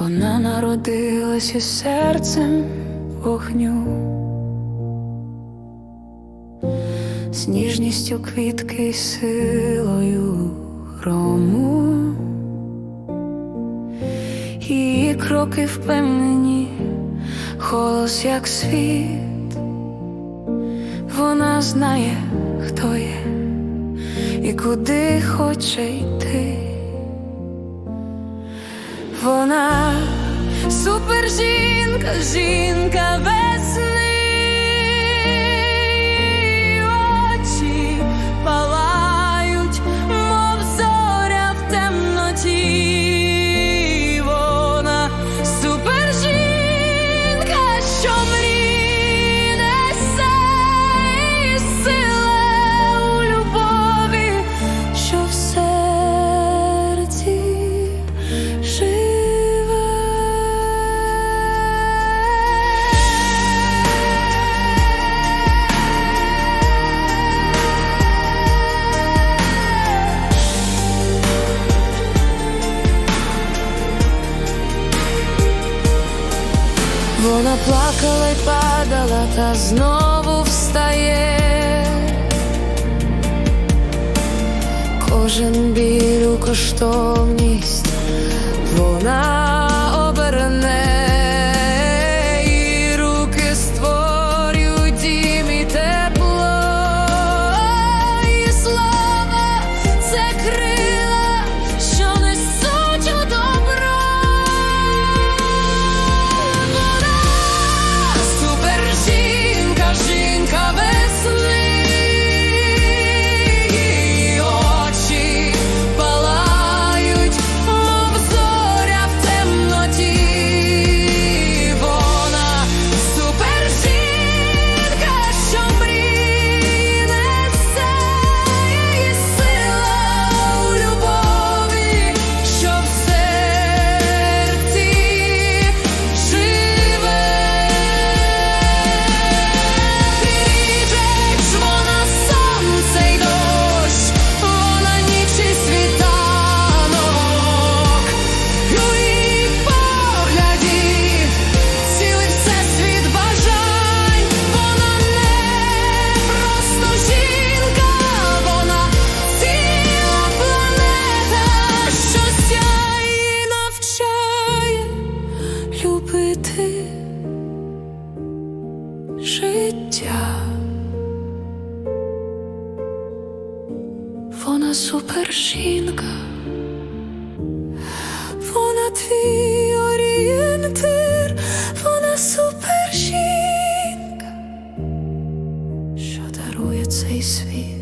Вона народилась із серцем вогню, з ніжністю квітки й силою грому. Її кроки впевнені, голос як світ. Вона знає, хто є і куди хоче йти. Вона супер жінка, жінка Вона плакала й падала, та знову встає. Кожен біль у коштовність життя. Вона супершінка, вона твій орієнтир, вона супершінка, що дарує цей світ.